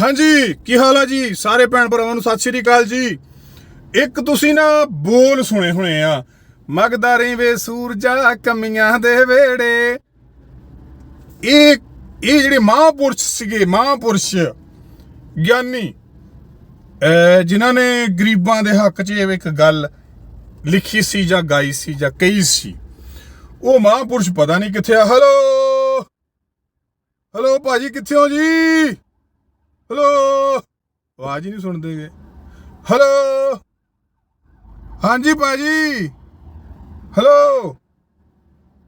ਹਾਂਜੀ, ਕੀ ਹਾਲ ਆ ਜੀ? ਸਾਰੇ ਭੈਣ ਭਰਾਵਾਂ ਨੂੰ ਸਤਿ ਸ਼੍ਰੀ ਅਕਾਲ ਜੀ। ਇੱਕ ਤੁਸੀਂ ਨਾ ਬੋਲ ਸੁਣੇ ਹੋਣੇ ਆ। ਮਗਦਾਰੀ ਵੇ ਸੂਰਜਾ ਕਮੀਆਂ ਦੇ ਵੇੜੇ। ਇਹ ਇਹ ਜਿਹੜੇ ਮਹਾਂਪੁਰਸ਼ ਸੀਗੇ, ਮਹਾਂਪੁਰਸ਼ ਗਿਆਨੀ ਅਹ ਜਿਨ੍ਹਾਂ ਨੇ ਗਰੀਬਾਂ ਦੇ ਹੱਕ 'ਚ ਇਹ ਇੱਕ ਗੱਲ ਲਿਖੀ ਸੀ ਜਾਂ ਗਾਈ ਸੀ ਜਾਂ ਕਹੀ ਸੀ। ਉਹ ਮਹਾਂਪੁਰਸ਼ ਪਤਾ ਨਹੀਂ ਕਿੱਥੇ ਆ। ਹਲੋ ਹਲੋ ਭਾਜੀ ਕਿੱਥੇ ਹੋ ਜੀ? ਹੈਲੋ ਆਵਾਜ਼ ਹੀ ਨਹੀਂ ਸੁਣਦੇਗੇ ਹੈਲੋ ਹਾਂਜੀ ਭਾਜੀ। ਹੈਲੋ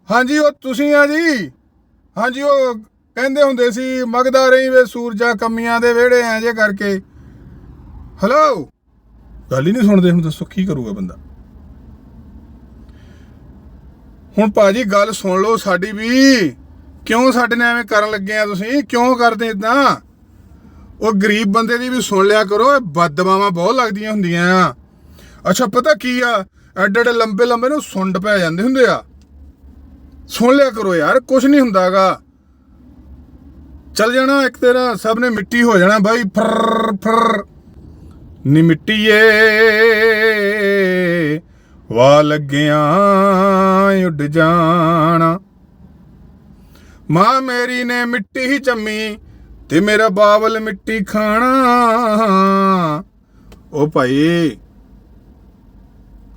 ਹਾਂਜੀ, ਉਹ ਤੁਸੀਂ ਆ ਜੀ? ਹਾਂਜੀ, ਉਹ ਕਹਿੰਦੇ ਹੁੰਦੇ ਸੀ, ਮਗਦਾ ਰਹੀ ਵੇ ਸੂਰਜਾ ਕਮੀਆਂ ਦੇ ਵਿਹੜੇ ਐ ਜੇ ਕਰਕੇ। ਹੈਲੋ ਗੱਲ ਹੀ ਨਹੀਂ ਸੁਣਦੇ, ਹੁਣ ਦੱਸੋ ਕੀ ਕਰੂਗਾ ਬੰਦਾ? ਹੁਣ ਭਾਜੀ, ਗੱਲ ਸੁਣ ਲਓ ਸਾਡੀ ਵੀ। ਕਿਉਂ ਸਾਡੇ ਨਾਲ ਐਵੇਂ ਕਰਨ ਲੱਗੇ ਆ ਤੁਸੀਂ? ਕਿਉਂ ਕਰਦੇ ਇਦਾਂ ਉਹ ਗਰੀਬ ਬੰਦੇ ਦੀ ਵੀ ਸੁਣ ਲਿਆ ਕਰੋ, ਇਹ ਬਦਦਮਾਵਾਂ ਬਹੁਤ ਲੱਗਦੀਆਂ ਹੁੰਦੀਆਂ ਆ। ਅੱਛਾ, ਪਤਾ ਕੀ ਆ? ਐਡੇ ਐਡੇ ਲੰਬੇ ਲੰਬੇ ਨੂੰ ਸੁੰਡ ਪੈ ਜਾਂਦੇ ਹੁੰਦੇ ਆ। ਸੁਣ ਲਿਆ ਕਰੋ ਯਾਰ ਕੁਝ ਨਹੀਂ ਹੁੰਦਾਗਾ ਚੱਲ ਜਾਣਾ, ਇੱਕ ਤੇਰਾ ਸਭ ਨੇ ਮਿੱਟੀ ਹੋ ਜਾਣਾ ਬਾਈ। ਫਰ ਫਰ ਨੀ ਮਿੱਟੀਏ ਵਾ ਲੱਗਿਆ ਉੱਡ ਜਾਣਾ। ਮਾਂ ਮੇਰੀ ਨੇ ਮਿੱਟੀ ਹੀ ਚੰਮੀ ਤੇ ਮੇਰਾ ਬਾਵਲ ਮਿੱਟੀ ਖਾਣਾ। ਉਹ ਭਾਈ,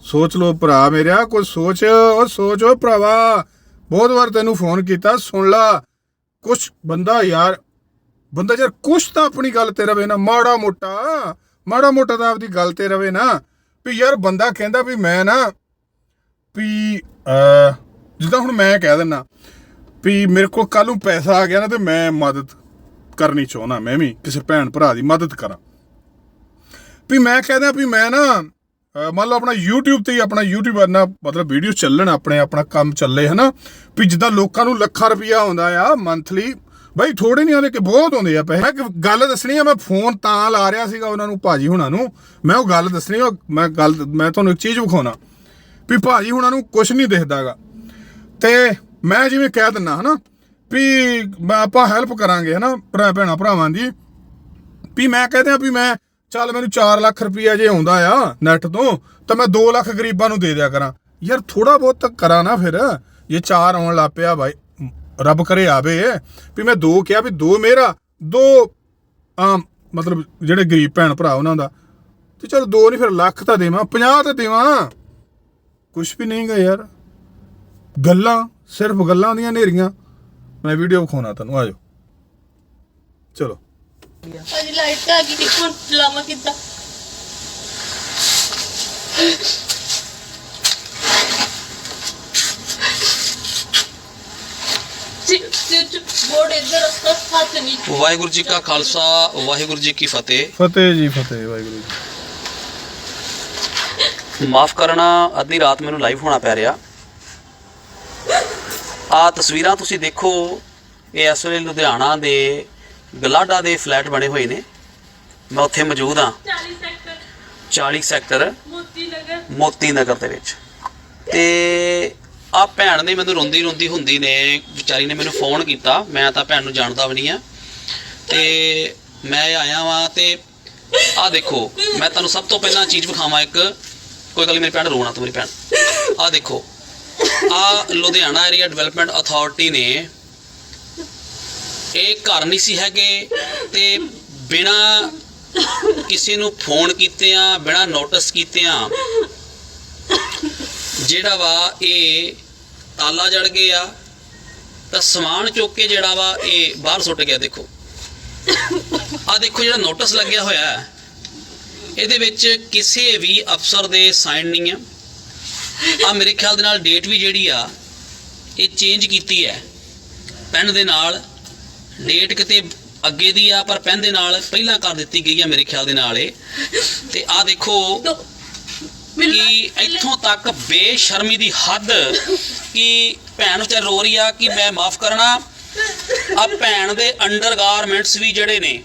ਸੋਚ ਲੋ ਭਰਾ ਮੇਰਾ ਕੋਈ ਸੋਚ ਉਹ ਸੋਚੋ ਭਰਾਵਾ, ਬਹੁਤ ਵਾਰ ਤੈਨੂੰ ਫੋਨ ਕੀਤਾ, ਸੁਣ ਲਾ। ਕੁਛ ਬੰਦਾ ਯਾਰ ਬੰਦਾ ਯਾਰ ਕੁਛ ਤਾਂ ਆਪਣੀ ਗੱਲ ਤੇ ਰਵੇ ਨਾ, ਮਾੜਾ ਮੋਟਾ ਮਾੜਾ ਮੋਟਾ ਤਾਂ ਆਪਦੀ ਗੱਲ ਤੇ ਰਵੇ ਨਾ। ਵੀ ਯਾਰ ਬੰਦਾ ਕਹਿੰਦਾ ਵੀ ਮੈਂ ਨਾ, ਵੀ ਜਿੱਦਾਂ ਹੁਣ ਮੈਂ ਕਹਿ ਦਿੰਨਾ, ਵੀ ਮੇਰੇ ਕੋਲ ਕੱਲ ਨੂੰ ਪੈਸਾ ਆ ਗਿਆ ਨਾ ਤੇ ਮੈਂ ਮਦਦ ਕਰਨੀ ਚਾਹੁੰਦਾ ਮੈਂ ਵੀ ਕਿਸੇ ਭੈਣ ਭਰਾ ਦੀ ਮਦਦ ਕਰਾਂ। ਵੀ ਮੈਂ ਕਹਿੰਦਾ ਵੀ ਮੈਂ ਨਾ ਮੰਨ ਲਓ ਆਪਣਾ YouTube ਤੇ ਹੀ ਆਪਣਾ YouTube ਨਾ ਮਤਲਬ ਵੀਡੀਓ ਚੱਲਣ ਆਪਣੇ, ਆਪਣਾ ਕੰਮ ਚੱਲੇ ਹਨਾ। ਵੀ ਜਿੱਦਾਂ ਲੋਕਾਂ ਨੂੰ ਲੱਖਾਂ ਰੁਪਇਆ ਆਉਂਦਾ ਆ ਮੰਥਲੀ ਬਾਈ ਥੋੜੇ ਨਹੀਂ ਆਉਂਦੇ ਕਿ ਬਹੁਤ ਆਉਂਦੇ ਆ ਪੈਸੇ। ਮੈਂ ਗੱਲ ਦੱਸਣੀ ਆ, ਮੈਂ ਫੋਨ ਤਾਂ ਲਾ ਰਿਹਾ ਸੀਗਾ ਉਹਨਾਂ ਨੂੰ, ਭਾਜੀ ਹੁਣਾਂ ਨੂੰ। ਮੈਂ ਉਹ ਗੱਲ ਦੱਸਣੀ ਆ, ਮੈਂ ਗੱਲ, ਮੈਂ ਤੁਹਾਨੂੰ ਇੱਕ ਚੀਜ਼ ਵਿਖਾਉਣਾ। ਵੀ ਭਾਜੀ ਹੁਣਾਂ ਨੂੰ ਕੁਝ ਨਹੀਂ ਦਿਖਦਾਗਾ। ਤੇ ਮੈਂ ਜਿਵੇਂ ਕਹਿ ਦਿੰਨਾ ਹਨਾ ਵੀ ਮੈਂ ਆਪਾਂ ਹੈਲਪ ਕਰਾਂਗੇ, ਹਨਾ, ਭਰਾ ਭੈਣਾ ਭਰਾਵਾਂ ਦੀ। ਵੀ ਮੈਂ ਕਹਿੰਦਾ ਵੀ ਮੈਂ, ਚੱਲ ਮੈਨੂੰ 4 ਲੱਖ ਰੁਪਈਆ ਜੇ ਆਉਂਦਾ ਆ ਨੈਟ ਤੋਂ, ਤਾਂ ਮੈਂ 2 ਲੱਖ ਗਰੀਬਾਂ ਨੂੰ ਦੇ ਦਿਆ ਕਰਾਂ। ਯਾਰ ਥੋੜਾ ਬਹੁਤ ਤਾਂ ਕਰਾਂ ਨਾ ਫਿਰ। ਇਹ 4 ਆਉਣ ਲੱਗ ਪਿਆ ਬਾਈ, ਰੱਬ ਕਰੇ ਆਵੇ। ਵੀ ਮੈਂ 2 ਕਿਹਾ ਵੀ 2 ਮੇਰਾ 2 ਆਮ, ਮਤਲਬ ਜਿਹੜੇ ਗਰੀਬ ਭੈਣ ਭਰਾ ਉਹਨਾਂ ਦਾ। ਤੇ ਚਲ 2 ਨਹੀਂ ਫਿਰ ਲੱਖ ਤਾਂ ਦੇਵਾਂ 50 ਤਾਂ ਦੇਵਾਂ। ਕੁਝ ਵੀ ਨਹੀਂਗਾ ਯਾਰ। ਗੱਲਾਂ, ਸਿਰਫ ਗੱਲਾਂ ਦੀਆਂ ਨੇਰੀਆਂ ਮੈਂ ਵੀਡੀਓ ਵਿਖਾਉਣਾ ਤੁਹਾਨੂੰ ਆਜੋ। ਚਲੋ। ਅਜੀ ਲਾਈਟ ਆ ਗਈ ਕਿੱਥੋਂ ਚਲਾਵਾਂ ਕਿੱਦਾਂ। ਬੋਰਡ ਇੱਧਰ ਰੱਖੋ ਹੱਥ ਨਹੀਂ। ਵਾਹਿਗੁਰੂ ਜੀ ਕਾ ਖਾਲਸਾ ਵਾਹਿਗੁਰੂ ਜੀ ਕੀ ਫਤਿਹ। ਫਤਿਹ ਜੀ ਫਤਿਹ ਵਾਹਿਗੁਰੂ ਜੀ। ਮਾਫ ਕਰਨਾ ਅੱਧੀ ਰਾਤ ਮੈਨੂੰ ਲਾਈਵ ਹੋਣਾ ਪੈ ਰਿਹਾ। ਆ ਤਸਵੀਰਾਂ ਤੁਸੀਂ ਦੇਖੋ ਇਹ ਇਸ ਵੇਲੇ ਲੁਧਿਆਣਾ ਦੇ ਗਲਾਡਾ ਦੇ ਫਲੈਟ ਬਣੇ ਹੋਏ ਨੇ। ਮੈਂ ਉੱਥੇ ਮੌਜੂਦ ਹਾਂ। 40 ਸੈਕਟਰ। 40 ਸੈਕਟਰ। ਮੋਤੀ ਨਗਰ ਮੋਤੀ ਨਗਰ ਦੇ ਵਿੱਚ। ਤੇ ਆ ਭੈਣ ਨੇ ਮੈਨੂੰ ਰੋਂਦੀ ਰੋਂਦੀ ਹੁੰਦੀ ਨੇ ਵਿਚਾਰੀ ਨੇ ਮੈਨੂੰ ਫੋਨ ਕੀਤਾ। ਮੈਂ ਤਾਂ ਭੈਣ ਨੂੰ ਜਾਣਦਾ ਵੀ ਨਹੀਂ ਆ। ਤੇ ਮੈਂ ਆਇਆ ਵਾਂ ਤੇ ਆ ਦੇਖੋ ਮੈਂ ਤੁਹਾਨੂੰ ਸਭ ਤੋਂ ਪਹਿਲਾਂ ਚੀਜ਼ ਵਿਖਾਵਾਂ ਇੱਕ। ਕੋਈ ਗੱਲ ਨੀ, ਮੇਰੀ ਭੈਣ ਰੋਣਾ ਤੂੰ ਮੇਰੀ ਭੈਣ। ਆ ਦੇਖੋ ਆ ਲੁਧਿਆਣਾ ਏਰੀਆ ਡਿਵੈਲਪਮੈਂਟ ਅਥਾਰਟੀ ਨੇ ਇਹ ਘਰ ਨਹੀਂ ਸੀ ਹੈਗੇ ਤੇ ਬਿਨਾ ਕਿਸੇ ਨੂੰ ਫੋਨ ਕੀਤੇ ਆ ਬਿਨਾ ਨੋਟਿਸ ਕੀਤੇ ਆ ਜਿਹੜਾ ਵਾ ਇਹ ਤਾਲਾ ਜੜ ਗਿਆ, ਤਾਂ ਸਮਾਨ ਚੁੱਕ ਕੇ ਜਿਹੜਾ ਵਾ ਇਹ ਬਾਹਰ ਸੁੱਟ ਗਿਆ, ਦੇਖੋ। ਆ ਦੇਖੋ ਜਿਹੜਾ ਨੋਟਿਸ ਲੱਗਿਆ ਹੋਇਆ ਇਹਦੇ ਵਿੱਚ ਕਿਸੇ ਵੀ ਅਫਸਰ ਦੇ ਸਾਈਨ ਨਹੀਂ ਆ ਆ ਮੇਰੇ ਖਿਆਲ ਦੇ ਨਾਲ ਡੇਟ ਵੀ ਜਿਹੜੀ ਆ ਇਹ ਚੇਂਜ ਕੀਤੀ ਹੈ। ਪੈਨ ਦੇ ਨਾਲ ਡੇਟ ਕਿਤੇ ਅੱਗੇ ਦੀ ਆ ਪਰ ਪੈਨ ਦੇ ਨਾਲ ਪਹਿਲਾਂ ਕਰ ਦਿੱਤੀ ਗਈ ਆ ਮੇਰੇ ਖਿਆਲ ਦੇ ਨਾਲ ਇਹ। ਤੇ ਆ ਦੇਖੋ ਕਿ ਇੱਥੋਂ ਤੱਕ ਬੇਸ਼ਰਮੀ ਦੀ ਹੱਦ ਕਿ ਭੈਣ ਵਿਚਾਰ ਰੋ ਰਹੀ ਆ ਕਿ ਮੈਂ ਮਾਫ ਕਰਨਾ। ਆ ਭੈਣ ਦੇ ਅੰਡਰਗਾਰਮੈਂਟਸ ਵੀ ਜਿਹੜੇ ਨੇ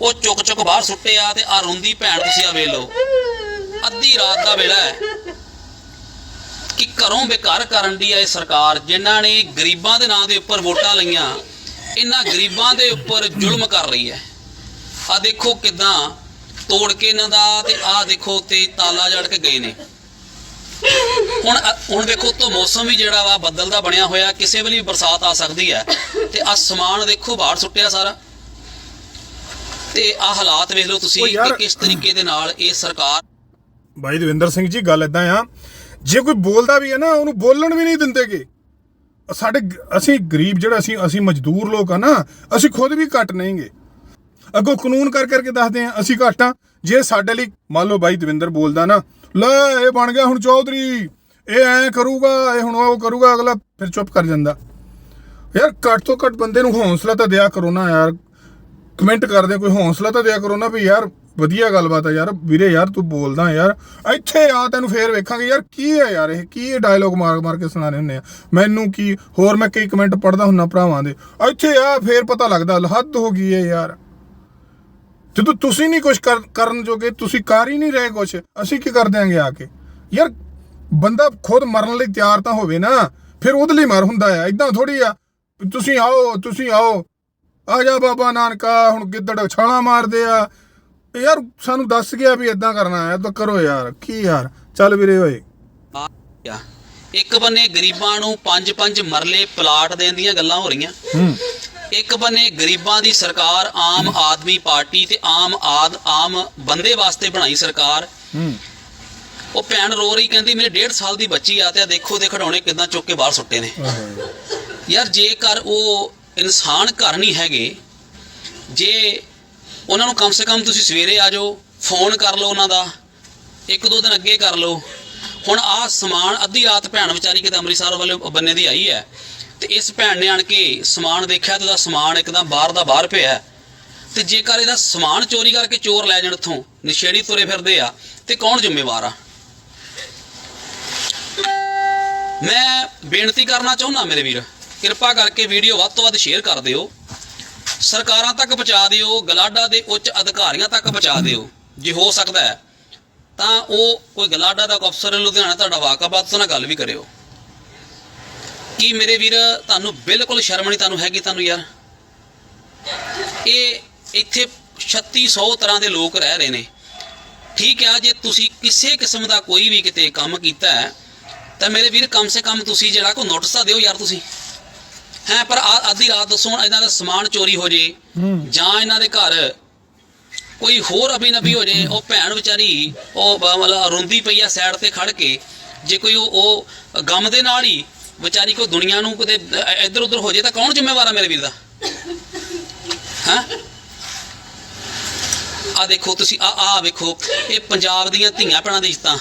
ਉਹ ਚੁੱਕ ਚੁੱਕ ਬਾਹਰ ਸੁੱਟੇ ਆ ਤੇ ਆ ਰੋਂਦੀ ਭੈਣ ਤੁਸੀਂ ਆ ਵੇਖ ਲਓ। ਅੱਧੀ ਰਾਤ ਦਾ ਵੇਲਾ ਹੈ। ਕਿ ਘਰੋਂ ਬੇਕਾਰ ਕਰਨ ਦੀ ਇਹ ਸਰਕਾਰ। ਜਿਨ੍ਹਾਂ ਨੇ ਗਰੀਬਾਂ ਦੇ ਨਾਂ ਦੇ ਉੱਪਰ ਵੋਟਾਂ ਲਈਆਂ ਇਹਨਾਂ ਗਰੀਬਾਂ ਦੇ ਉੱਪਰ ਜ਼ੁਲਮ ਕਰ ਰਹੀ ਹੈ। ਆ ਦੇਖੋ ਕਿਦਾਂ ਤੋੜ ਕੇ ਇਹਨਾਂ ਦਾ ਤੇ ਆ ਦੇਖੋ ਤੇ ਤਾਲਾ ਜੜ ਕੇ ਗਏ ਨੇ। ਹੁਣ ਹੁਣ ਦੇਖੋ ਤੋਂ ਮੌਸਮ ਵੀ ਜਿਹੜਾ ਵਾ ਬੱਦਲ ਦਾ ਬਣਿਆ ਹੋਇਆ ਕਿਸੇ ਵੇਲੇ ਵੀ ਬਰਸਾਤ ਆ ਸਕਦੀ ਹੈ। ਤੇ ਆ ਸਮਾਨ ਦੇਖੋ ਬਾਹਰ ਸੁੱਟਿਆ ਸਾਰਾ। ਤੇ ਆ ਹਾਲਾਤ ਵੇਖ ਲਓ ਤੁਸੀਂ ਕਿ ਕਿਸ ਤਰੀਕੇ ਦੇ ਨਾਲ ਇਹ ਸਰਕਾਰ ਭਾਈ ਦਵਿੰਦਰ ਸਿੰਘ ਜੀ ਗੱਲ ਇਦਾਂ ਆ ਜੇ ਕੋਈ ਬੋਲਦਾ ਵੀ ਹੈ ਨਾ, ਉਹਨੂੰ ਬੋਲਣ ਵੀ ਨਹੀਂ ਦਿੰਦੇਗੇ। ਸਾਡੇ ਅਸੀਂ ਗਰੀਬ ਜਿਹੜਾ ਅਸੀਂ ਅਸੀਂ ਮਜ਼ਦੂਰ ਲੋਕ ਆ ਨਾ, ਅਸੀਂ ਖੁਦ ਵੀ ਘੱਟ ਨਹੀਂਗੇ। ਅੱਗੋਂ ਕਾਨੂੰਨ ਕਰ ਕਰਕੇ ਦੱਸਦੇ ਆ, ਅਸੀਂ ਘੱਟ ਆ। ਜੇ ਸਾਡੇ ਲਈ, ਮੰਨ ਲਓ ਬਾਈ ਦਵਿੰਦਰ ਬੋਲਦਾ ਨਾ, ਲੈ, ਇਹ ਬਣ ਗਿਆ ਹੁਣ ਚੌਧਰੀ, ਇਹ ਐ ਕਰੂਗਾ, ਇਹ ਹੁਣ ਉਹ ਕਰੂਗਾ, ਅਗਲਾ ਫਿਰ ਚੁੱਪ ਕਰ ਜਾਂਦਾ। ਯਾਰ ਘੱਟ ਤੋਂ ਘੱਟ ਬੰਦੇ ਨੂੰ ਹੌਸਲਾ ਤਾਂ ਦਿਆ ਕਰੋ ਨਾ ਯਾਰ। ਕਮੈਂਟ ਕਰਦੇ ਕੋਈ ਹੌਸਲਾ ਤਾਂ ਦਿਆ ਕਰੋ ਨਾ ਵੀ ਯਾਰ ਵਧੀਆ ਗੱਲਬਾਤ ਆ ਯਾਰ, ਵੀਰੇ ਯਾਰ ਤੂੰ ਬੋਲਦਾ ਯਾਰ। ਇੱਥੇ ਆ ਤੈਨੂੰ ਫੇਰ ਵੇਖਾਂਗੇ ਯਾਰ ਕੀ ਹੈ ਯਾਰ ਇਹ, ਕੀ ਇਹ ਡਾਇਲੋਗ ਮਾਰ ਮਾਰ ਕੇ ਸੁਣਾਣੇ ਹੁੰਦੇ ਆ। ਮੈਨੂੰ ਕੀ, ਹੋਰ ਮੈਂ ਕਈ ਕਮੈਂਟ ਪੜਦਾ ਹੁੰਨਾ ਭਰਾਵਾਂ ਦੇ। ਇੱਥੇ ਆ ਫੇਰ ਪਤਾ ਲੱਗਦਾ, ਹੱਦ ਹੋ ਗਈ ਹੈ ਯਾਰ। ਜਦੋਂ ਤੁਸੀਂ ਨਹੀਂ ਕੁਝ ਕਰਨ ਜੋਗੇ, ਤੁਸੀਂ ਕਰ ਹੀ ਨਹੀਂ ਰਹੇ ਕੁਝ ਅਸੀਂ ਕੀ ਕਰ ਦਿਆਂਗੇ ਆ ਕੇ? ਯਾਰ, ਬੰਦਾ ਖੁਦ ਮਰਨ ਲਈ ਤਿਆਰ ਤਾਂ ਹੋਵੇ ਨਾ, ਫਿਰ ਉਹਦੇ ਲਈ ਮਰ ਹੁੰਦਾ ਆ। ਇਦਾਂ ਥੋੜੀ ਆ, ਤੁਸੀਂ ਆਓ ਤੁਸੀਂ ਆਓ। ਆ ਜਾ ਬਾਬਾ ਨਾਨਕਾ, ਹੁਣ ਗਿੱਦੜ ਛਾਲਾਂ ਮਾਰਦੇ ਆ। ਯਾਰ ਸਾਨੂੰ ਦੱਸ ਗਿਆ ਵੀ ਇਦਾਂ ਕਰਨਾ ਹੈ ਤਾਂ ਕਰੋ ਯਾਰ ਕੀ ਯਾਰ? ਚੱਲ ਵੀਰੇ ਓਏ। ਆ। ਇੱਕ ਬੰਨੇ ਗਰੀਬਾਂ ਨੂੰ ਪੰਜ ਪੰਜ ਮਰਲੇ ਪਲਾਟ ਦੇਣ ਦੀਆਂ ਗੱਲਾਂ ਹੋ ਰਹੀਆਂ। ਹੂੰ। ਇੱਕ ਬੰਨੇ ਗਰੀਬਾਂ ਦੀ ਸਰਕਾਰ ਆਮ ਆਦਮੀ ਪਾਰਟੀ ਤੇ ਆਮ ਆਦ ਆਮ ਬੰਦੇ ਵਾਸਤੇ ਬਣਾਈ ਸਰਕਾਰ। ਹੂੰ। ਉਹ ਭੈਣ ਰੋ ਰਹੀ ਕਹਿੰਦੀ ਮੇਰੇ 1.5 ਸਾਲ ਦੀ ਬੱਚੀ ਆ ਤੇ ਦੇਖੋ ਦੇ ਖਿਡੌਣੇ ਕਿਦਾਂ ਚੁੱਕ ਕੇ ਬਾਹਰ ਸੁੱਟੇ ਨੇ। ਯਾਰ ਜੇਕਰ ਉਹ ਇਨਸਾਨ ਘਰ ਨਹੀਂ ਹੈਗੇ ਜੇ ਉਹਨਾਂ ਨੂੰ ਕਮ ਸੇ ਕਮ ਤੁਸੀਂ ਸਵੇਰੇ ਆ ਜਾਓ, ਫੋਨ ਕਰ ਲਓ ਉਹਨਾਂ ਦਾ, ਇੱਕ ਦੋ ਦਿਨ ਅੱਗੇ ਕਰ ਲਓ। ਹੁਣ ਆਹ ਸਮਾਨ ਅੱਧੀ ਰਾਤ ਭੈਣ ਵਿਚਾਰੀ ਕਿਤੇ ਅੰਮ੍ਰਿਤਸਰ ਵਾਲੇ ਬੰਨੇ ਦੀ ਆਈ ਹੈ, ਤੇ ਇਸ ਭੈਣ ਨੇ ਆਣ ਕੇ ਸਮਾਨ ਦੇਖਿਆ ਤੇ ਉਹਦਾ ਸਮਾਨ ਇੱਕਦਮ ਬਾਹਰ ਦਾ ਬਾਹਰ ਪਿਆ ਹੈ। ਤੇ ਜੇਕਰ ਇਹਦਾ ਸਮਾਨ ਚੋਰੀ ਕਰਕੇ ਚੋਰ ਲੈ ਜਾਣ ਇੱਥੋਂ, ਨਸ਼ੇੜੀ ਤੁਰੇ ਫਿਰਦੇ ਆ, ਤੇ ਕੌਣ ਜ਼ਿੰਮੇਵਾਰ ਆ? ਮੈਂ ਬੇਨਤੀ ਕਰਨਾ ਚਾਹੁੰਦਾ ਮੇਰੇ ਵੀਰ, ਕਿਰਪਾ ਕਰਕੇ ਵੀਡੀਓ ਵੱਧ ਤੋਂ ਵੱਧ ਸ਼ੇਅਰ ਕਰ ਦਿਓ। ਸਰਕਾਰਾਂ ਤੱਕ ਪਹੁੰਚਾ ਦਿਓ, ਗਲਾਡਾ ਦੇ ਉੱਚ ਅਧਿਕਾਰੀਆਂ ਤੱਕ ਪਹੁੰਚਾ ਦਿਓ। ਜੇ ਹੋ ਸਕਦਾ ਹੈ, ਤਾਂ ਉਹ ਕੋਈ ਗਲਾਡਾ ਦਾ ਕੋਈ ਅਫਸਰ ਲੁਧਿਆਣਾ ਤੁਹਾਡਾ ਵਾਕਫਾਤ ਤੋਂ ਨਾਲ ਗੱਲ ਵੀ ਕਰਿਓ। ਕੀ ਮੇਰੇ ਵੀਰ, ਤੁਹਾਨੂੰ ਬਿਲਕੁਲ ਸ਼ਰਮ ਨਹੀਂ ਤੁਹਾਨੂੰ ਹੈਗੀ ਤੁਹਾਨੂੰ ਯਾਰ? ਇਹ ਇੱਥੇ 3600 ਤਰ੍ਹਾਂ ਦੇ ਲੋਕ ਰਹਿ ਰਹੇ ਨੇ। ਠੀਕ ਹੈ, ਜੇ ਤੁਸੀਂ ਕਿਸੇ ਕਿਸਮ ਦਾ ਕੋਈ ਵੀ ਕਿਤੇ ਕੰਮ ਕੀਤਾ ਹੈ, ਤਾਂ ਮੇਰੇ ਵੀਰ, ਕਮ ਸੇ ਕਮ ਤੁਸੀਂ ਜਿਹੜਾ ਕੋ ਨੋਟਿਸ ਤਾਂ ਦਿਓ ਯਾਰ ਤੁਸੀਂ। ਹੈ ਪਰ ਆ- ਅੱਧੀ ਰਾਤ ਦੱਸੋ ਇਹਨਾਂ ਦਾ ਸਮਾਨ ਚੋਰੀ ਹੋ ਜੇ ਜਾਂ ਇਹਨਾਂ ਦੇ ਘਰ ਕੋਈ ਹੋਰ ਅਭੀ ਨਬੀ ਹੋ ਜੇ ਉਹ ਭੈਣ ਵਿਚਾਰੀ ਉਹ ਮਤਲਬ ਰੋਂਦੀ ਪਈ ਆ ਸਾਈਡ ਤੇ ਖੜ ਕੇ ਜੇ ਕੋਈ ਉਹ ਉਹ ਗਮ ਦੇ ਨਾਲ ਹੀ ਵਿਚਾਰੀ ਕੋਈ ਦੁਨੀਆ ਨੂੰ ਕਿਤੇ ਇੱਧਰ ਉੱਧਰ ਹੋ ਜੇ ਤਾਂ ਕੌਣ ਜ਼ਿੰਮੇਵਾਰ ਆ ਮੇਰੇ ਵੀਰ ਦਾ? ਹਾਂ? ਆ ਦੇਖੋ ਤੁਸੀਂ ਆ ਆ ਵੇਖੋ ਇਹ ਪੰਜਾਬ ਦੀਆਂ ਧੀਆਂ ਭੈਣਾਂ ਦੀ ਇੱਜ਼ਤਾਂ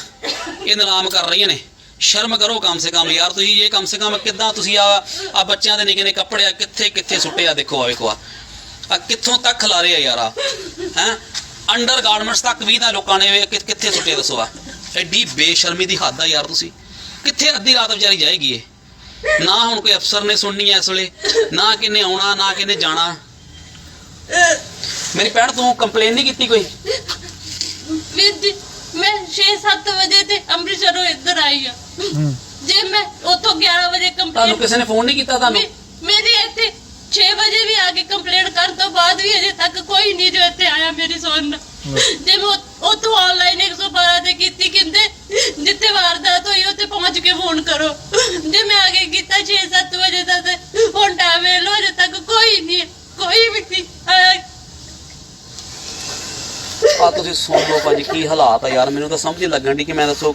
ਇਹ ਨਿਲਾਮ ਕਰ ਰਹੀਆਂ ਨੇ। ਸ਼ਰਮ ਕਰੋ ਕਮ ਸੇ ਕਮ ਯਾਰ, ਤੁਸੀਂ ਇਹ ਕਮ ਸੇ ਕਮ ਕਿੱਦਾਂ ਤੁਸੀਂ ਆ ਆ ਬੱਚਿਆਂ ਦੇ ਨਿੱਕੇ ਨੇ ਕੱਪੜੇ ਆ, ਕਿੱਥੇ ਕਿੱਥੇ ਸੁੱਟੇ ਆ, ਦੇਖੋ ਆ, ਵੇਖੋ ਆ। ਆ ਕਿੱਥੋਂ ਤੱਕ ਖਿਲਾਰੇ ਆ ਯਾਰ ਹੈ? ਅੰਡਰ ਗਾਰਮੈਂਟਸ ਤੱਕ ਵੀ ਤਾਂ ਲੋਕਾਂ ਨੇ ਕਿੱਥੇ ਸੁੱਟੇ, ਦੱਸੋ ਆ। ਐਡੀ ਬੇਸ਼ਰਮੀ ਦੀ ਹੱਦ ਆ ਯਾਰ ਤੁਸੀਂ। ਕਿੱਥੇ ਅੱਧੀ ਰਾਤ ਵਿਚਾਰੀ ਜਾਏਗੀ ਇਹ? ਨਾ ਹੁਣ ਕੋਈ ਅਫਸਰ ਨੇ ਸੁਣਨੀ ਐ ਇਸ ਵੇਲੇ, ਨਾ ਕਿੰਨੇ ਆਉਣਾ, ਨਾ ਕਿਨੇ ਜਾਣਾ। ਮੇਰੀ ਭੈਣ, ਤੂੰ ਕੰਪਲੇਨ ਨਹੀਂ ਕੀਤੀ ਕੋਈ? ਵੀਰ ਜੀ ਮੈਂ 6-7 ਵਜੇ ਤੇ ਅੰਮ੍ਰਿਤਸਰੋਂ ਇੱਧਰ ਆਈ ਆ। ਹੂੰ। ਜੇ ਮੈਂ ਉੱਥੋਂ 11 ਵਜੇ ਤੁਹਾਨੂੰ ਕੰਪਲੇਂਟ ਕਿਸੇ ਨੇ ਫੋਨ ਨਹੀਂ ਕੀਤਾ ਤੁਹਾਨੂੰ? ਮੇਰੀ ਇੱਥੇ 6 ਵਜੇ ਵੀ ਆ ਕੇ ਕੰਪਲੇਂਟ ਕਰਨ ਤੋਂ ਬਾਅਦ ਵੀ ਅਜੇ ਤੱਕ ਕੋਈ ਨਹੀਂ ਜੋ ਇੱਥੇ ਆਇਆ ਮੇਰੀ ਸੁਣਨ ਜੇ ਮੈਂ ਉੱਥ- ਉੱਥੋਂ ਆਨਲਾਈਨ 112 ਤੇ ਕੀਤੀ ਕਹਿੰਦੇ ਜਿੱਥੇ ਵਾਰਦਾਤ ਹੋਈ ਉੱਥੇ ਪਹੁੰਚ ਕੇ ਫੋਨ ਕਰੋ। ਜੇ ਮੈਂ ਆ ਕੇ ਕੀਤਾ 6-7 ਵਜੇ ਦਾ ਤੇ ਹੁਣ ਟਾਈਮ ਅਜੇ ਤੱਕ ਕੋਈ ਨਹੀਂ ਕੋਈ ਵੀ ਨਹੀਂ ਆਇਆ। ਆ ਤੁਸੀਂ ਸੁਣ ਲਓ ਭਾਜੀ ਕੀ ਹਾਲਾਤ ਆ ਯਾਰ ਮੈਨੂੰ ਤਾਂ ਸਮਝ ਨਹੀਂ ਲੱਗਣ ਦੀ ਕਿ ਮੈਂ ਦੱਸੋ।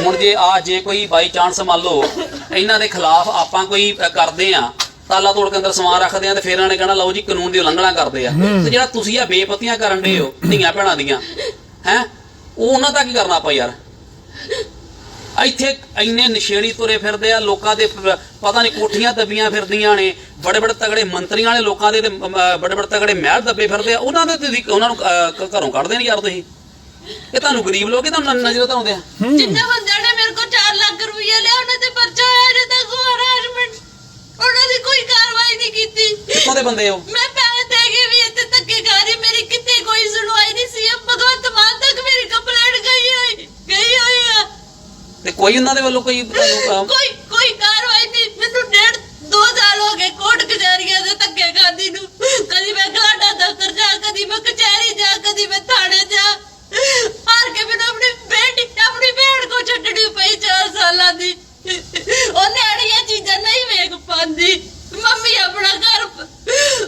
ਹੁਣ ਜੇ ਆ ਜੇ ਕੋਈ ਬਾਈ ਚਾਂਸ ਮੰਨ ਲਓ ਇਹਨਾਂ ਦੇ ਖਿਲਾਫ ਆਪਾਂ ਕੋਈ ਕਰਦੇ ਆ ਤਾਲਾ ਤੋੜ ਕੇ ਅੰਦਰ ਸਮਾਨ ਰੱਖਦੇ ਆ ਤੇ ਫਿਰ ਇਹਨਾਂ ਨੇ ਕਹਿਣਾ ਲਓ ਜੀ ਕਾਨੂੰਨ ਦੀ ਉਲੰਘਣਾ ਕਰਦੇ ਆ। ਤੇ ਜਿਹੜਾ ਤੁਸੀਂ ਆ ਬੇਪਤੀਆਂ ਕਰਨ ਦੇ ਹੋ ਧੀਆਂ ਭੈਣਾਂ ਦੀਆਂ ਹੈ? ਉਹ ਉਹਨਾਂ ਦਾ ਕੀ ਕਰਨਾ ਆਪਾਂ ਯਾਰ? ਇੱਥੇ ਇੰਨੇ ਨਸ਼ੇੜੀ ਤੁਰੇ ਫਿਰਦੇ ਆ ਲੋਕਾਂ ਦੇ ਪਤਾ ਨਹੀਂ ਕੋਠੀਆਂ ਦੱਬੀਆਂ ਫਿਰਦੀਆਂ ਨੇ ਬੜੇ ਬੜੇ ਤਗੜੇ ਮੰਤਰੀਆਂ ਵਾਲੇ ਲੋਕਾਂ ਦੇ ਤੇ ਬੜੇ ਬੜੇ ਤਗੜੇ ਮਹਿਲ ਦੱਬੇ ਫਿਰਦੇ ਆ ਉਹਨਾਂ ਦੇ ਤੁਸੀਂ ਉਹਨਾਂ ਨੂੰ ਘਰੋਂ ਕੱਢਦੇ ਨਹੀਂ ਯਾਰ ਤੁਸੀਂ। ਇਹ ਤੁਹਾਨੂੰ ਗਰੀਬ ਲੋਕ ਇਹ ਤੁਹਾਨੂੰ ਨ- ਨਜ਼ਰ ਤਾਂ ਆਉਂਦੇ ਆ। ਜਿੰਨੇ ਬੰਦਿਆਂ ਨੇ ਮੇਰੇ ਕੋਲ 4 ਲੱਖ ਰੁਪਏ ਲਿਆ ਉਹਨਾਂ ਤੇ ਪਰਚਾ ਹੋਇਆ ਜੇ ਤੱਕ ਉਹ ਹਰਾਸਮੈਂਟ ਉਹਨਾਂ ਦੀ ਕੋਈ ਕਾਰਵਾਈ ਨਹੀਂ ਕੀਤੀ। ਕਿੱਥੋਂ ਦੇ ਬੰਦੇ ਹੋ ਕੋਈ ਉਹਨਾਂ ਦੇ ਵੱਲੋਂ ਕੋਈ ਤੁਹਾਨੂੰ, ਕੋਈ ਕੋਈ ਕਾਰਵਾਈ ਨਹੀਂ। ਮੈਨੂੰ ਡੇਢ ਦੋ ਸਾਲ ਹੋ ਗਏ ਕੋਰਟ ਕਚਹਿਰੀਆਂ ਦੇ ਧੱਕੇ ਖਾਂਦੀ ਨੂੰ। ਕਦੀ ਮੈਂ ਕਲਾਡਾ ਦਫ਼ਤਰ ਜਾ ਕਦੀ ਮੈਂ ਕਚਹਿਰੀ ਜਾ ਕਦੀ ਮੈਂ ਥਾਣੇ ਜਾ। ਹਾਰ ਕੇ ਮੈਨੂੰ ਆਪਣੀ ਬੇਟੀ ਆਪਣੀ ਭੈਣ ਕੋ ਛੱਡਣੀ ਪਈ ਚਾਰ ਸਾਲਾਂ ਦੀ। ਉਹ ਨਿਆਣੀ ਚੀਜ਼ਾਂ ਨਹੀਂ ਵੇਖ ਪਾਉਂਦੀ। ਮੰਮੀ ਆਪਣਾ ਘਰ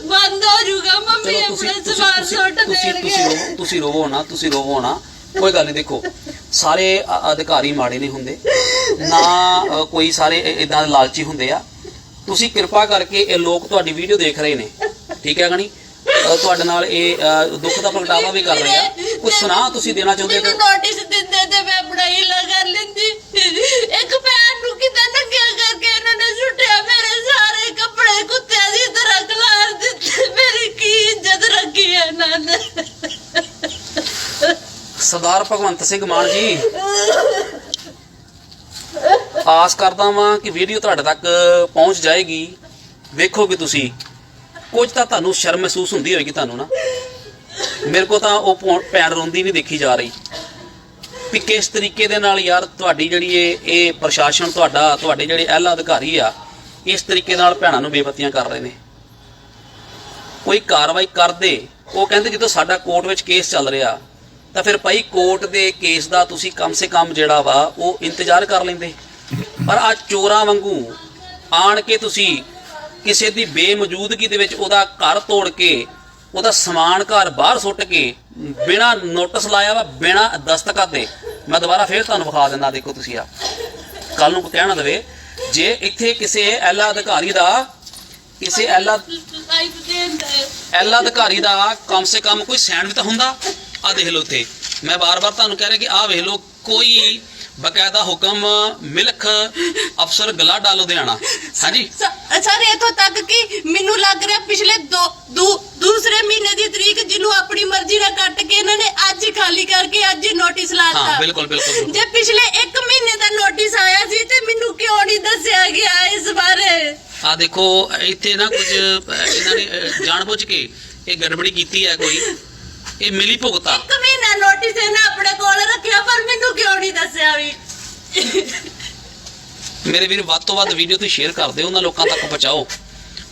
ਬੰਦ ਹੋ ਜਾਊਗਾ। ਮੰਮੀ ਚਲੋ ਤੁਸੀਂ ਆਪਣਾ ਦੇਣਗੇ। ਤੁਸੀਂ ਰੋਵੋ ਨਾ ਤੁਸੀਂ ਰੋਵੋ ਨਾ। ਕੋਈ ਗੱਲ ਨਹੀਂ ਦੇਖੋ ਸਾਰੇ ਅ- ਅਧਿਕਾਰੀ ਮਾੜੇ ਨਹੀਂ ਹੁੰਦੇ ਨਾ ਅ, ਕੋਈ ਸਾਰੇ ਇਦਾਂ ਦੇ ਲਾਲਚੀ ਹੁੰਦੇ ਆ। ਤੁਸੀਂ ਕਿਰਪਾ ਕਰਕੇ ਇਹ ਲੋਕ ਤੁਹਾਡੀ ਵੀਡੀਓ ਦੇਖ ਰਹੇ ਨੇ ਠੀਕ ਹੈ ਗਣੀ ਤੁਹਾਡੇ ਨਾਲ ਇਹ ਅ, ਦੁੱਖ ਦਾ ਪ੍ਰਗਟਾਵਾ ਵੀ ਕਰ ਰਹੇ ਆ। ਕੁਝ ਸੁਣਾ ਤੁਸੀਂ ਦੇਣਾ ਚਾਹੁੰਦੇ ਹੋ ਨੋਟਿਸ ਦਿੰਦੇ ਤੇ ਮੈਂ ਆਪਣਾ ਹੀਲਾ ਕਰ ਲੈਂਦੀ। ਇੱਕ ਭੈਣ ਨੂੰ ਕਿਦਾਂ ਨੰਗਿਆ ਕਰਕੇ ਇਹਨਾਂ ਨੇ ਸੁੱਟਿਆ ਮੇਰੇ ਸਾਰੇ ਕੱਪੜੇ ਕੁੱਤਿਆਂ ਦੀ ਤਰ੍ਹਾਂ ਖਲਾਰ ਦਿੱਤੇ ਮੇਰੀ ਕੀ ਇੱਜ਼ਤ ਰੱਖੀ ਹੈ ਇਹਨਾਂ ਨੇ। ਸਰਦਾਰ ਭਗਵੰਤ ਸਿੰਘ ਮਾਨ ਜੀ। ਆਸ ਕਰਦਾ ਵਾਂ ਕਿ ਵੀਡੀਓ ਤੁਹਾਡੇ ਤੱਕ ਪਹੁੰਚ ਜਾਏਗੀ। ਵੇਖੋਗੇ ਤੁਸੀਂ, ਕੁਝ ਤਾਂ ਤੁਹਾਨੂੰ ਸ਼ਰਮ ਮਹਿਸੂਸ ਹੁੰਦੀ ਹੋਏਗੀ ਤੁਹਾਨੂੰ ਨਾ। ਮੇਰੇ ਕੋ ਤਾਂ ਉਹ ਭੈਣ ਰੋਂਦੀ ਵੀ ਦੇਖੀ ਜਾ ਰਹੀ। ਵੀ ਕਿਸ ਤਰੀਕੇ ਦੇ ਨਾਲ ਯਾਰ ਤੁਹਾਡੀ ਜਿਹੜੀ ਇਹ ਇਹ ਪ੍ਰਸ਼ਾਸਨ ਤੁਹਾਡਾ, ਤੁਹਾਡੇ ਜਿਹੜੇ ਅਹਿਲਾ ਅਧਿਕਾਰੀ ਆ, ਇਸ ਤਰੀਕੇ ਨਾਲ ਭੈਣਾਂ ਨੂੰ ਬੇਪਤੀਆਂ ਕਰ ਰਹੇ ਨੇ। ਕੋਈ ਕਾਰਵਾਈ ਕਰਦੇ, ਉਹ ਕਹਿੰਦੇ ਜਦੋਂ ਸਾਡਾ ਕੋਰਟ ਵਿੱਚ ਕੇਸ ਚੱਲ ਰਿਹਾ ਤਾਂ ਫਿਰ ਭਾਈ ਕੋਰਟ ਦੇ ਕੇਸ ਦਾ ਤੁਸੀਂ ਕਮ ਸੇ ਕਮ ਜਿਹੜਾ ਵਾ ਉਹ ਇੰਤਜ਼ਾਰ ਕਰ ਲੈਂਦੇ। ਪਰ ਆ ਚੋਰਾਂ ਵਾਂਗੂ ਆਣ ਕੇ ਤੁਸੀਂ ਕਿਸੇ ਦੀ ਬੇਮੌਜੂਦਗੀ ਦੇ ਵਿੱਚ ਉਹਦਾ ਘਰ ਤੋੜ ਕੇ ਉਹਦਾ ਸਮਾਨ ਘਰ ਬਾਹਰ ਸੁੱਟ ਕੇ ਬਿਨਾ ਨੋਟਿਸ ਲਾਇਆ ਵਾ ਬਿਨਾ ਦਸਤਖਤ ਦੇ। ਮੈਂ ਦੁਬਾਰਾ ਫੇਰ ਤੁਹਾਨੂੰ ਵਿਖਾ ਦਿੰਦਾ ਦੇਖੋ ਤੁਸੀਂ ਆ। ਕੱਲ ਨੂੰ ਕਹਿਣਾ ਦੇਵੇ ਜੇ ਇੱਥੇ ਕਿਸੇ ਐਲਾ ਅਧਿਕਾਰੀ ਦਾ ਕਿਸੇ ਐਲਾ ਐਲਾ ਅਧਿਕਾਰੀ ਦਾ ਕਮ ਸੇ ਕਮ ਕੋਈ ਸੈਂਡ ਵੀ ਤਾਂ ਹੁੰਦਾ? ਆ ਦੇਖ ਲਓ ਤੇ ਮੈਂ ਬਾਰ-ਬਾਰ ਤੁਹਾਨੂੰ ਕਹਿ ਰਿਹਾ ਕਿ ਆਹ ਵੇਖ ਲਓ ਕੋਈ ਬਕਾਇਦਾ ਹੁਕਮ ਮਿਲਖ ਅਫਸਰ ਗਲਾਡਾ ਲੁਧਿਆਣਾ। ਹਾਂਜੀ? ਸਰ ਇਥੋਂ ਤੱਕ ਕਿ ਮੈਨੂੰ ਲੱਗ ਰਿਹਾ ਪਿਛਲੇ ਦੋ ਦੂਸਰੇ ਮਹੀਨੇ ਦੀ ਤਰੀਕ ਜਿਹਨੂੰ ਆਪਣੀ ਮਰਜ਼ੀ ਨਾਲ ਕੱਟ ਕੇ ਇਹਨਾਂ ਨੇ ਅੱਜ ਹੀ ਖਾਲੀ ਕਰਕੇ ਅੱਜ ਹੀ ਨੋਟਿਸ ਲਾਤਾ ਹਾਂ ਬਿਲਕੁਲ ਬਿਲਕੁਲ। ਜੇ ਪਿਛਲੇ 1 ਮਹੀਨੇ ਦਾ ਨੋਟਿਸ ਆਇਆ ਸੀ ਤੇ ਮੈਨੂੰ ਕਿਉਂ ਨਹੀਂ ਦੱਸਿਆ ਗਿਆ ਇਸ ਬਾਰੇ? ਆ ਦੇਖੋ ਇੱਥੇ ਨਾ ਕੁਝ ਇਹਨਾਂ ਨੇ ਜਾਣਬੁੱਝ ਕੇ ਇਹ ਗੜਬੜੀ ਕੀਤੀ ਹੈ ਕੋਈ। ਇਹ ਮਿਲੀ ਭੁਗਤਾ। ਇੱਕ ਮਹੀਨਾ ਨੋਟਿਸ ਇਹਨਾਂ ਆਪਣੇ ਕੋਲ ਰੱਖਿਆ ਪਰ ਮੈਨੂੰ ਕਿਉਂ ਨਹੀਂ ਦੱਸਿਆ ਵੀ? ਮੇਰੇ ਵੀਰ ਵੱਧ ਤੋਂ ਵੱਧ ਵੀਡੀਓ ਤੁਸੀਂ ਸ਼ੇਅਰ ਕਰ ਦਿਓ ਉਹਨਾਂ ਲੋਕਾਂ ਤੱਕ ਪਹੁੰਚਾਓ।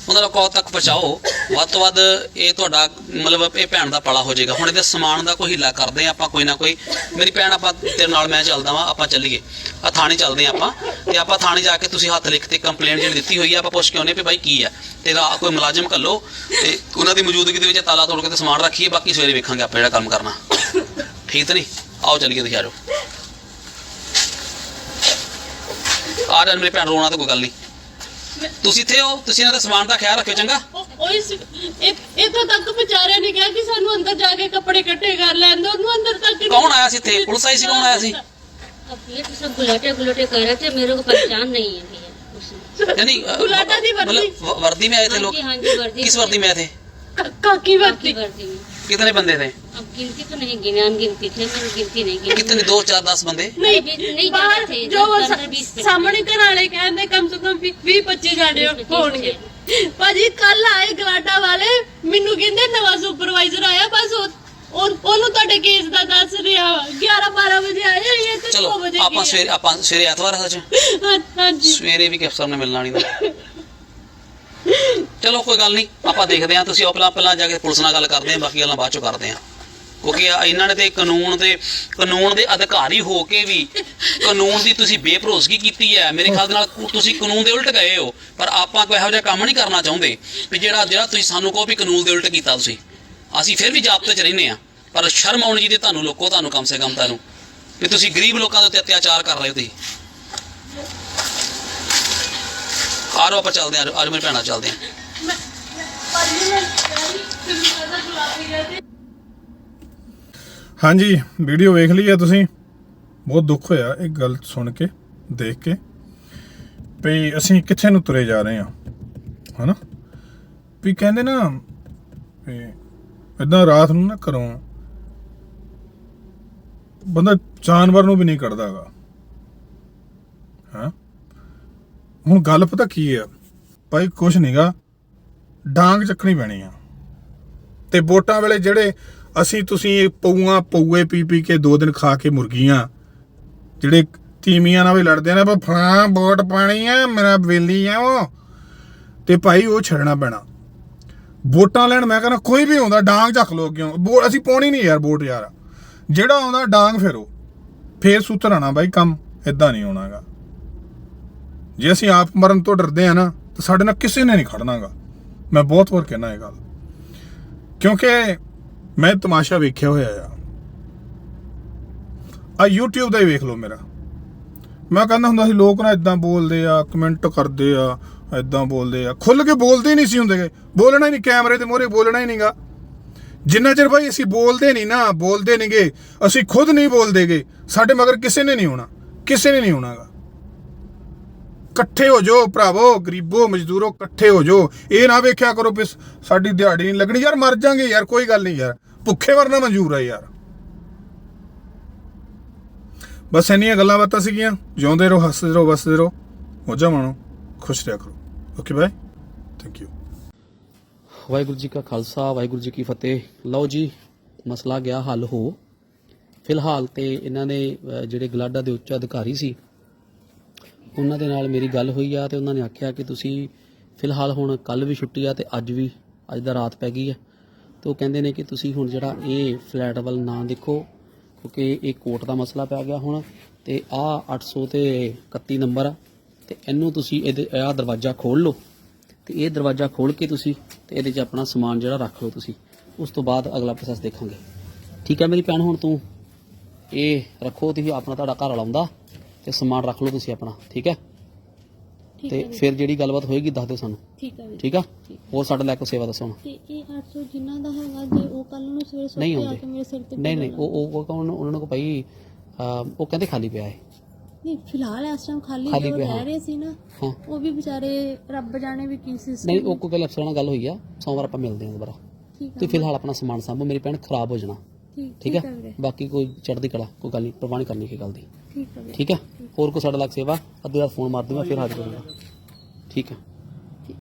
ਉਹਨਾਂ ਲੋਕਾਂ ਤੱਕ ਪਹੁੰਚਾਓ। ਵੱਧ ਤੋਂ ਵੱਧ ਇਹ ਤੁਹਾਡਾ ਮਤਲਬ ਇਹ ਭੈਣ ਦਾ ਪਲਾ ਹੋ ਜਾਏਗਾ। ਹੁਣ ਇਹਦੇ ਸਮਾਨ ਦਾ ਕੋਈ ਹੀਲਾ ਕਰਦੇ ਆ ਆਪਾਂ ਕੋਈ ਨਾ ਕੋਈ। ਮੇਰੀ ਭੈਣ ਆਪਾਂ ਤੇਰੇ ਨਾਲ ਮੈਂ ਚੱਲਦਾ ਵਾਂ ਆਪਾਂ ਚੱਲੀਏ। ਆ ਥਾਣੇ ਚੱਲਦੇ ਆ ਆਪਾਂ। ਤੇ ਆਪਾਂ ਥਾਣੇ ਜਾ ਕੇ ਤੁਸੀਂ ਹੱਥ ਲਿਖ ਤੇ ਕੰਪਲੇਂਟ ਜਿਹੜੀ ਦਿੱਤੀ ਹੋਈ ਆ ਆਪਾਂ ਪੁੱਛ ਕੇ ਆਉਨੇ ਵੀ ਬਾਈ ਕੀ ਆ। ਤੇ ਰਾ- ਕੋਈ ਮੁਲਾਜ਼ਮ ਘੱਲੋ ਤੇ ਉਹਨਾਂ ਦੀ ਮੌਜੂਦਗੀ ਦੇ ਵਿੱਚ ਤਾਲਾ ਤੋੜ ਕੇ ਤੇ ਸਮਾਨ ਰੱਖੀਏ ਬਾਕੀ ਸਵੇਰੇ ਵੇਖਾਂਗੇ ਆਪਾਂ ਜਿਹੜਾ ਕੰਮ ਕਰਨਾ ਠੀਕ ਤਾਂ ਨਹੀਂ ਆਓ ਚੱਲੀਏ ਤੁਸੀਂ ਆ ਜਾਓ ਆ ਜਾਣ ਮੇਰੀ ਭੈਣ ਰੋਣਾ ਤਾਂ ਕੋਈ ਗੱਲ ਨਹੀਂ ਤੁਸੀਂ ਇੱਥੇ ਹੋ ਤੁਸੀਂ ਇਹਨਾਂ ਦਾ ਸਮਾਨ ਦਾ ਖਿਆਲ ਰੱਖਿਓ ਚੰਗਾ ਉਹ ਉਹ ਇਸ ਇਹ ਇਥੋਂ ਤੱਕ ਵਿਚਾਰਿਆਂ ਨੇ ਕਿਹਾ ਕਿ ਸਾਨੂੰ ਅੰਦਰ ਜਾ ਕੇ ਕੱਪੜੇ ਇਕੱਠੇ ਕਰ ਲੈਣ ਦੋ ਉਹਨੂੰ ਅੰਦਰ ਤੱਕ ਨਹੀਂ- ਕੌਣ ਆਇਆ ਸੀ ਇੱਥੇ? ਪੁਲਿਸ ਆਈ ਸੀ? ਕੌਣ ਆਇਆ ਸੀ? अब ये तो सब गुलाटे गुलाटे कर रहे थे मेरे को पहचान नहीं है भैया उसमें यानी अ, गुलाटा दी वर्दी। मतलब व- वर्दी में आए थे हाँ लोग जी हाँ जी वर्दी किस वर्दी में आए थे क- काकी आपकी वर्दी वर्दी में कितने बंदे थे अब गिनती तो नहीं गिने अनगिनती थे मैंने गिनती नहीं गिनी कितने दो चार दस बंदे ਨਹੀਂ नहीं- नहीं ਬਾਹਰ जाते थे, ਜੋ दस, ਸ- पंद्रह, बीस थे। ਸਾਹਮਣੇ ਘਰ ਵਾਲੇ ਕਹਿੰਦੇ ਕਮ ਸੇ ਕਮ 20 25 ਜਾਣੇ बीस, पच्चीस ਹੋਣਗੇ ਭਾਜੀ ਕੱਲ ਆਏ ਗਲਾਟਾ ਵਾਲੇ ਮੈਨੂੰ ਕਹਿੰਦੇ ਨਵਾਂ ਸੁਪਰਵਾਈਜ਼ਰ ਆਇਆ ਬਸ ਉਹ- ਉਹ- ਉਹਨੂੰ ਤੁਹਾਡੇ ਕੇਸ ਦਾ ਦੱਸ ਰਿਹਾ ਵਾ। 11 12 ਵਜੇ ਆਏ ਇਹ ਤੇ ਚਲੋ 2 ਵਜੇ ਆਪਾਂ ਗਿਆ। ਸਵੇਰੇ ਆਪਾਂ ਸਵੇਰੇ ਐਤਵਾਰ ਹੈ ਸੱਚ। ਹਾਂ- ਹਾਂਜੀ। ਸਵੇਰੇ ਵੀ ਕਿਫਸਰ ਨੇ ਮਿਲਣਾ ਨਹੀਂ। ਨਾ ਚਲੋ ਕੋਈ ਗੱਲ ਨਹੀਂ। ਆਪਾਂ ਦੇਖਦੇ ਹਾਂ। ਤੁਸੀਂ ਆਪਣਾ ਪਹਿਲਾਂ ਜਾ ਕੇ ਪੁਲਿਸ ਨਾਲ ਗੱਲ ਕਰਦੇ ਹਾਂ। ਬਾਕੀ ਗੱਲਾਂ ਬਾਅਦ ਚੋਂ ਕਰਦੇ ਹਾਂ। ਕਿਉਂਕਿ ਆ- ਇਹਨਾਂ ਨੇ ਤੇ ਕਾਨੂੰਨ ਦੇ ਕਾਨੂੰਨ ਦੇ ਅਧਿਕਾਰੀ ਹੋ ਕੇ ਵੀ ਕਾਨੂੰਨ ਦੀ ਤੁਸੀਂ ਬੇਭਰੋਸਗੀ ਕੀਤੀ ਹੈ। ਮੇਰੇ ਖਿਆਲ ਨਾਲ ਕੁ- ਤੁਸੀਂ ਕਾਨੂੰਨ ਦੇ ਉਲਟ ਗਏ ਹੋ। ਪਰ ਆਪਾਂ ਕੋਈ ਇਹੋ ਜਿਹਾ ਕੰਮ ਨਹੀਂ ਕਰਨਾ ਚਾਹੁੰਦੇ। ਵੀ ਜਿਹੜਾ ਜਿਹੜਾ ਤੁਸੀਂ ਸਾਨੂੰ ਕਹੋ ਵੀ ਕਾਨੂੰਨ ਦੇ ਉਲਟ ਕੀਤਾ ਤੁਸੀਂ। ਅਸੀਂ ਫਿਰ ਵੀ ਜਾਬਤੇ 'ਚ ਰਹਿੰਦੇ ਆ ਪਰ ਸ਼ਰਮ ਆਉਣੀ ਜਿਹਦੀ ਤੁਹਾਨੂੰ ਲੋਕੋ, ਤੁਹਾਨੂੰ ਕਮ ਸੇ ਕਮ ਤੁਹਾਨੂੰ। ਵੀ ਤੁਸੀਂ ਗਰੀਬ ਲੋਕਾਂ ਦੇ ਉੱਤੇ ਅਤਿਆਚਾਰ ਕਰ ਰਹੇ ਹੋ ਤੁਸੀਂ। ਆ ਆਪਾਂ ਚੱਲਦੇ ਆ ਅੱਜ ਮੇਰੀ ਭੈਣਾਂ ਚੱਲਦੇ ਆ ਹਾਂਜੀ, ਵੀਡੀਓ ਵੇਖ ਲਈ ਆ ਤੁਸੀਂ। ਬਹੁਤ ਦੁੱਖ ਹੋਇਆ ਇਹ ਗੱਲ ਸੁਣ ਕੇ, ਦੇਖ ਕੇ। ਵੀ ਅਸੀਂ ਕਿੱਥੇ ਨੂੰ ਤੁਰੇ ਜਾ ਰਹੇ ਹਾਂ, ਹਨਾ? ਵੀ ਕਹਿੰਦੇ ਨਾ, ਵੀ ਇਦਾਂ ਰਾਤ ਨੂੰ ਨਾ ਘਰੋਂ ਬੰਦਾ ਜਾਨਵਰ ਨੂੰ ਵੀ ਨਹੀਂ ਕੱਢਦਾਗਾ ਹਾਂ? ਹੁਣ ਗੱਲ ਪਤਾ ਕੀ ਆ? ਭਾਈ ਕੁਛ ਨਹੀਂਗਾ ਡਾਂਗ ਚੱਕਣੀ ਪੈਣੀ ਆ। ਤੇ ਵੋਟਾਂ ਵੇਲੇ ਜਿਹੜੇ ਅਸੀਂ ਤੁਸੀਂ ਪਊਆਂ, ਪਊਏ ਪੀ ਪੀ ਕੇ ਦੋ ਦਿਨ ਖਾ ਕੇ ਮੁਰਗੀਆਂ, ਜਿਹੜੇ ਤੀਮੀਆਂ ਨਾਲ ਵੀ ਲੜਦੇ ਨੇ ਪਰ ਫਲਾਂ, ਵੋਟ ਪਾਣੀ ਆ, ਮੇਰਾ ਵੇਲੀ ਆ ਉਹ। ਤੇ ਭਾਈ ਉਹ ਛੱਡਣਾ ਪੈਣਾ। ਵੋਟਾਂ ਲੈਣ ਮੈਂ ਕਹਿੰਦਾ ਕੋਈ ਵੀ ਆਉਂਦਾ, ਡਾਂਗ ਚੱਕ ਲੋ ਕਿਉਂ ਅਸੀਂ ਪਾਉਣੀ ਨਹੀਂ ਯਾਰ ਵੋਟ ਯਾਰ। ਜਿਹੜਾ ਆਉਂਦਾ, ਡਾਂਗ ਫੇਰੋ। ਫੇਰ ਸੁਤਰਾਣਾ ਬਾਈ ਕੰਮ ਇਦਾਂ ਨਹੀਂ ਹੋਣਾਗਾ ਜੇ ਅਸੀਂ ਆਪ ਮਰਨ ਤੋਂ ਡਰਦੇ ਆ ਨਾ, ਤਾਂ ਸਾਡੇ ਨਾਲ ਕਿਸੇ ਨੇ ਨਹੀਂ ਖੜਨਾਗਾ ਮੈਂ ਬਹੁਤ ਵਾਰ ਕਹਿਣਾ ਇਹ ਗੱਲ। ਕਿਉਂਕਿ ਮੈਂ ਤਮਾਸ਼ਾ ਵੇਖਿਆ ਹੋਇਆ ਆ। ਆ YouTube ਦਾ ਹੀ ਵੇਖ ਲਓ ਮੇਰਾ। ਮੈਂ ਕਹਿੰਦਾ ਹੁੰਦਾ ਸੀ, ਲੋਕ ਨਾ ਇਦਾਂ ਬੋਲਦੇ ਆ ਕਮੈਂਟ ਕਰਦੇ ਆ। ਇਦਾਂ ਬੋਲਦੇ ਆ। ਖੁੱਲ ਕੇ ਬੋਲਦੇ ਨਹੀਂ ਸੀ ਹੁੰਦੇ ਗੇ। ਬੋਲਣਾ ਹੀ ਨਹੀਂ, ਕੈਮਰੇ ਦੇ ਮੂਹਰੇ ਬੋਲਣਾ ਹੀ ਨਹੀਂਗਾ ਜਿੰਨਾ ਚਿਰ ਭਾਈ ਅਸੀਂ ਬੋਲਦੇ ਨਹੀਂ ਨਾ, ਬੋਲਦੇ ਨਹੀਂਗੇ ਅਸੀਂ ਖੁਦ ਨਹੀਂ ਬੋਲਦੇਗੇ ਸਾਡੇ ਮਗਰ ਕਿਸੇ ਨੇ ਨਹੀਂ ਹੋਣਾ, ਕਿਸੇ ਨੇ ਨਹੀਂ ਹੋਣਾਗਾ ਇਕੱਠੇ ਹੋ ਜਾਓ ਭਰਾਵੋ, ਗਰੀਬੋ, ਮਜ਼ਦੂਰੋ, ਇਕੱਠੇ ਹੋ ਜਾਓ। ਇਹ ਨਾ ਵੇਖਿਆ ਕਰੋ ਵੀ ਸਾਡੀ ਦਿਹਾੜੀ ਨਹੀਂ ਲੱਗਣੀ। ਯਾਰ ਮਰ ਜਾਾਂਗੇ ਯਾਰ, ਕੋਈ ਗੱਲ ਨਹੀਂ ਯਾਰ। ਭੁੱਖੇ ਵਰਨਾ ਮਨਜ਼ੂਰ ਹੈ ਯਾਰ। ਬਸ ਇੰਨੀਆਂ ਗੱਲਾਂ ਬਾਤਾਂ ਸੀਗੀਆਂ। ਜਿਉਂਦੇ ਰਹੋ, ਹੱਸਦੇ ਰਹੋ, ਵਸਦੇ ਰਹੋ। ਮੋਜਾ ਮਾਣੋ, ਖੁਸ਼ ਰਿਹਾ ਕਰੋ। Okay bye thank you Waheguru ji ਕਾ ਖਾਲਸਾ, ਵਾਹਿਗੁਰੂ ਜੀ ਕੀ ਫਤਿਹ। ਲਓ ਜੀ, ਮਸਲਾ ਗਿਆ ਹੱਲ ਹੋ। ਫਿਲਹਾਲ ਤੇ ਇਹਨਾਂ ਨੇ ਜਿਹੜੇ ਗਲਾਡਾ ਦੇ ਉੱਚ ਅਧਿਕਾਰੀ ਸੀ, ਉਹਨਾਂ ਦੇ ਨਾਲ ਮੇਰੀ ਗੱਲ ਹੋਈ ਆ ਤੇ ਉਹਨਾਂ ਨੇ ਆਖਿਆ ਕਿ ਤੁਸੀਂ ਫਿਲਹਾਲ ਹੁਣ ਕੱਲ ਵੀ ਛੁੱਟੀ ਆ ਤੇ ਅੱਜ ਵੀ, ਅੱਜ ਦਾ ਰਾਤ ਪੈ ਗਈ ਆ। ਤੇ ਉਹ ਕਹਿੰਦੇ ਨੇ ਕਿ ਤੁਸੀਂ ਹੁਣ ਜਿਹੜਾ ਇਹ ਫਲੈਟ ਵੱਲ ਨਾ ਦੇਖੋ, ਕਿਉਂਕਿ ਇਹ ਕੋਰਟ ਦਾ ਮਸਲਾ ਪੈ ਗਿਆ ਹੁਣ। ਤੇ ਆ 800 ਤੇ 31 ਨੰਬਰ ਆ। ਤੇ ਇਹਨੂੰ ਤੁਸੀਂ ਇਹਦੇ ਆਹ ਦਰਵਾਜ਼ਾ ਖੋਲ ਲਓ ਤੇ ਇਹ ਦਰਵਾਜ਼ਾ ਖੋਲ ਕੇ ਤੁਸੀਂ ਤੇ ਇਹਦੇ 'ਚ ਆਪਣਾ ਸਮਾਨ ਜਿਹੜਾ ਰੱਖ ਲਓ ਤੁਸੀਂ। ਉਸ ਤੋਂ ਬਾਅਦ ਅਗਲਾ ਪ੍ਰੋਸੈਸ ਦੇਖਾਂਗੇ। ਠੀਕ ਹੈ ਮੇਰੀ ਭੈਣ ਹੁਣ ਤੂੰ ਇਹ ਰੱਖੋ ਤੁਸੀਂ ਆਪਣਾ ਤੁਹਾਡਾ ਘਰ ਵਾਲਾ ਆਉਂਦਾ ਤੇ ਸਮਾਨ ਰੱਖ ਲਓ ਤੁਸੀਂ ਆਪਣਾ ਠੀਕ ਹੈ? ਤੇ ਫਿਰ ਜਿਹੜੀ ਗੱਲਬਾਤ ਹੋਏਗੀ ਦੱਸ ਦਿਓ ਸਾਨੂੰ। ਠੀਕ ਹੈ ਵੀਰ। ਠੀਕ ਆ? ਹੋਰ ਸਾਡੇ ਲੈ ਕੇ ਸੇਵਾ ਦੱਸੋ ਹੁਣ। ਤੇ ਇਹ 800 ਜਿਨ੍ਹਾਂ ਦਾ ਹੈਗਾ ਜੇ ਉਹ ਕੱਲ ਨੂੰ ਸਵੇਰੇ ਨਹੀਂ ਸੁੱਤੇ ਆ ਆਉਂਦੇ। ਕੇ ਮੇਰੇ ਸਿਰ ਤੇ ਨਹੀਂ ਨਹੀਂ ਉਹ ਉਹ ਉਹ ਕੌਣ ਉਹਨਾਂ ਨੂੰ ਭਾਈ ਅਹ, ਉਹ ਕਹਿੰਦੇ ਖਾਲੀ ਪਿਆ ਹੈ। ਨਹੀਂ ਫਿਲਹਾਲ ਇਸ ਟਾਈਮ ਖਾਲੀ ਖਾਲੀ ਜੋ ਪਿਆ, ਹਾਂ। ਰਹਿ ਰਹੇ ਸੀ ਨਾ ਹਾਂ। ਉਹ ਵੀ ਵਿਚਾਰੇ ਰੱਬ ਜਾਣੇ ਵੀ ਕੀ ਸੀ ਨਹੀਂ ਉਹ ਕੋਈ ਗੱਲ ਅਫਸਰਾਂ ਨਾਲ ਗੱਲ ਹੋਈ ਆ। ਸੋਮਵਾਰ ਆਪਾਂ ਮਿਲਦੇ ਹਾਂ ਦੁਬਾਰਾ। ਠੀਕ ਫਿਲਹਾਲ ਆਪਣਾ ਸਮਾਨ ਸਾਂਭੋ ਮੇਰੀ ਭੈਣ ਖਰਾਬ ਹੋ ਜਾਣਾ। ਠੀਕ ਠੀਕ ਹੈ ਹੈ ਵੀਰੇ। ਬਾਕੀ ਕੋਈ ਚੜ੍ਹਦੀ ਕਲਾ ਕੋਈ ਗੱਲ ਨਹੀਂ ਪ੍ਰਵਾਹ ਨਹੀਂ ਕਰਨੀ ਕੀ ਗੱਲ ਦੀ। ਠੀਕ ਹੈ ਵੀਰੇ। ਠੀਕ ਹੈ ਹੋਰ ਕੋਈ ਸਾਡੇ ਲੱਗ ਸੇਵਾ? ਅੱਧੀ ਰਾਤ ਫੋਨ ਮਾਰ ਦੂੰਗਾ ਫਿਰ ਹਾਜ਼ਰ ਕਰੂੰਗਾ ਠੀਕ ਹੈ